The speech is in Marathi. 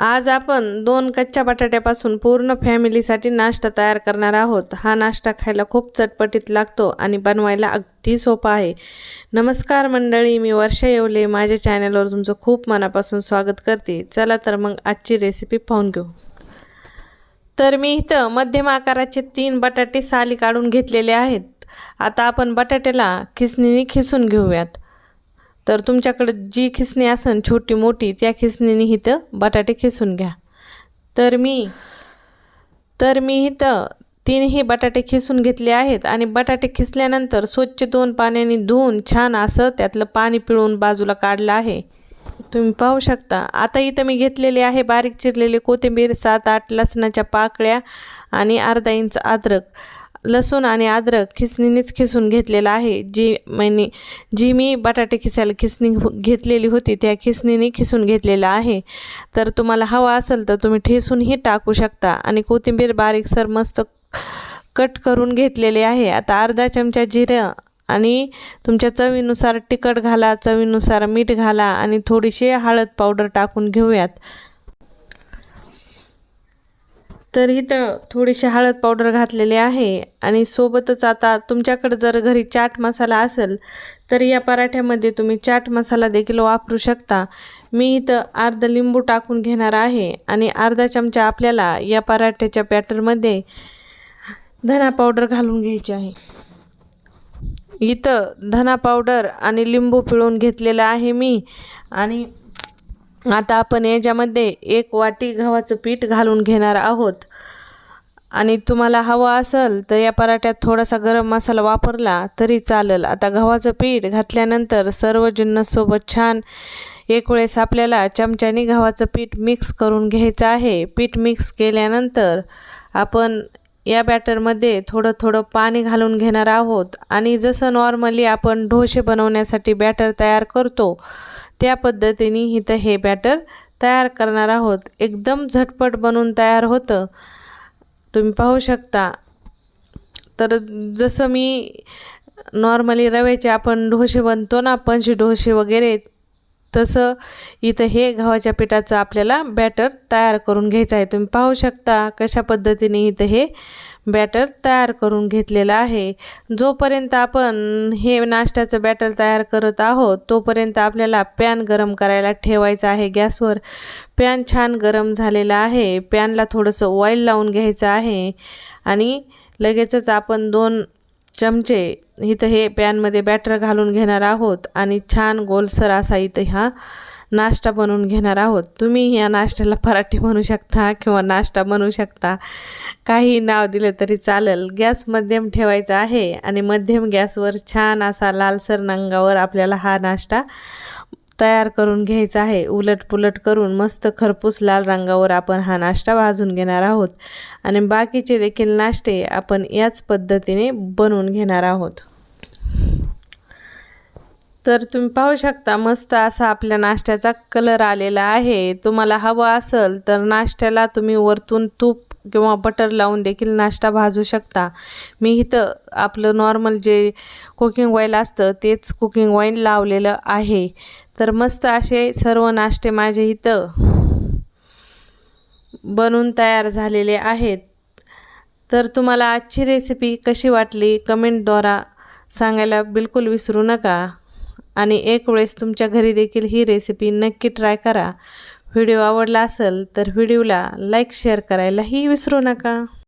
आज आपण दोन कच्च्या बटाट्यापासून पूर्ण फॅमिलीसाठी नाश्ता तयार करणार आहोत. हा नाश्ता खायला खूप चटपटीत लागतो आणि बनवायला अगदी सोपा आहे. नमस्कार मंडळी मी वर्षा येवले. माझ्या चॅनलवर तुमचं खूप मनापासून स्वागत करते. चला तर मग आजची रेसिपी पाहून घेऊ. तर मी इथं मध्यम आकाराचे तीन बटाटे साली काढून घेतलेले आहेत. आता आपण बटाट्याला खिसणीने खिसून घेऊयात. तर तुमच्याकडे जी खिसणी असन छोटी मोठी त्या खिसणीने इथं बटाटे खिसून घ्या. तर मी तर मी इथं तीनही बटाटे खिसून घेतले आहेत आणि बटाटे खिसल्यानंतर स्वच्छ दोन पाण्याने धुवून छान असं त्यातलं पाणी पिळून बाजूला काढलं आहे. तुम्ही पाहू शकता. आता इथं मी घेतलेले आहे बारीक चिरलेले कोथिंबीर सात आठ लसणाच्या पाकळ्या आणि अर्धा इंच अद्रक. लसूण आणि अद्रक खिसणीनेच खिसून घेतलेलं आहे. जी मैंने जी मी बटाटे खिसायला खिसणी हो- घेतलेली होती त्या खिसणीने खिसून घेतलेलं आहे. तर तुम्हाला हवा असेल तर तुम्ही ठेसूनही टाकू शकता. आणि कोथिंबीर बारीकसर मस्त कट करून घेतलेले आहे. आता अर्धा चमचा जिरं आणि तुमच्या चवीनुसार तिखट घाला चवीनुसार मीठ घाला आणि थोडीशी हळद पावडर टाकून घेऊयात. तर इथं थोडीशी हळद पावडर घातलेली आहे आणि सोबतच आता तुमच्याकडे जर घरी चाट मसाला असेल तर या पराठ्यामध्ये तुम्ही चाट मसाला देखील वापरू शकता. मी इथं अर्ध लिंबू टाकून घेणार आहे आणि अर्धा चमचा आपल्याला या पराठ्याच्या पॅटरमध्ये धना पावडर घालून घ्यायची आहे. इथं धना पावडर आणि लिंबू पिळून घेतलेलं आहे मी आणि आता आपण याच्यामध्ये एक वाटी गव्हाचं पीठ घालून घेणार आहोत. आणि तुम्हाला हवं असेल तर या पराठ्यात थोडासा गरम मसाला वापरला तरी चालेल. आता गव्हाचं पीठ घातल्यानंतर सर्व जिन्नससोबत छान एक वेळेस आपल्याला चमच्याने गव्हाचं पीठ मिक्स करून घ्यायचं आहे. पीठ मिक्स केल्यानंतर आपण या बॅटरमध्ये थोडं थोडं पाणी घालून घेणार आहोत. आणि जसं नॉर्मली आपण ढोसे बनवण्यासाठी बॅटर तयार करतो त्या पद्धतीने इथं हे बॅटर तयार करणार आहोत. एकदम झटपट बनून तयार होतं. तुम्ही पाहू शकता. तर जसं मी नॉर्मली रव्याचे आपण ढोसे बनतो ना पंच ढोसे वगैरे तसं इथं हे गव्हाच्या पिठाचं आपल्याला बॅटर तयार करून घ्यायचं आहे. तुम्ही पाहू शकता कशा पद्धतीने इथं हे बॅटर तयार करून घेतलेलं आहे. जोपर्यंत आपण हे नाश्त्याचं बॅटर तयार करत आहोत तोपर्यंत आपल्याला पॅन गरम करायला ठेवायचं आहे. गॅसवर पॅन छान गरम झालेला आहे. पॅनला थोडंसं ऑइल लावून घ्यायचं आहे. आणि लगेचच आपण दोन चमचे. इथं हे पॅनमध्ये बॅटर घालून घेणार आहोत आणि छान गोलसर असा इथं ह्या नाश्ता बनवून घेणार आहोत. तुम्ही या नाश्त्याला पराठे म्हणू शकता किंवा नाश्ता बनवू शकता. काही नाव दिलं तरी चालेल. गॅस मध्यम ठेवायचा आहे आणि मध्यम गॅसवर छान असा लालसर नंगावर आपल्याला हा नाश्ता तयार करून घ्यायचा आहे. उलटपुलट करून मस्त खरपूस लाल रंगावर आपण हा नाश्ता भाजून घेणार आहोत. आणि बाकीचे देखील नाश्ते आपण याच पद्धतीने बनवून घेणार आहोत. तर तुम्ही पाहू शकता मस्त असा आपल्या नाश्त्याचा कलर आलेला आहे. तुम्हाला हवं असेल तर नाश्त्याला तुम्ही वरतून तूप किंवा बटर लावून देखील नाश्ता भाजू शकता. मी इथं आपलं नॉर्मल जे कुकिंग ऑइल असतं तेच कुकिंग ऑइल लावलेलं आहे. तर मस्त असे सर्व नाश्ते माझे इथं बनून तयार झालेले आहेत. तर तुम्हाला आजची रेसिपी कशी वाटली? कमेंटद्वारा सांगायला बिलकुल विसरू नका. आणि एक वेळेस तुमच्या घरी देखील ही रेसिपी नक्की ट्राय करा. व्हिडिओ आवडला असेल तर व्हिडिओला लाईक शेअर करायलाही विसरू नका.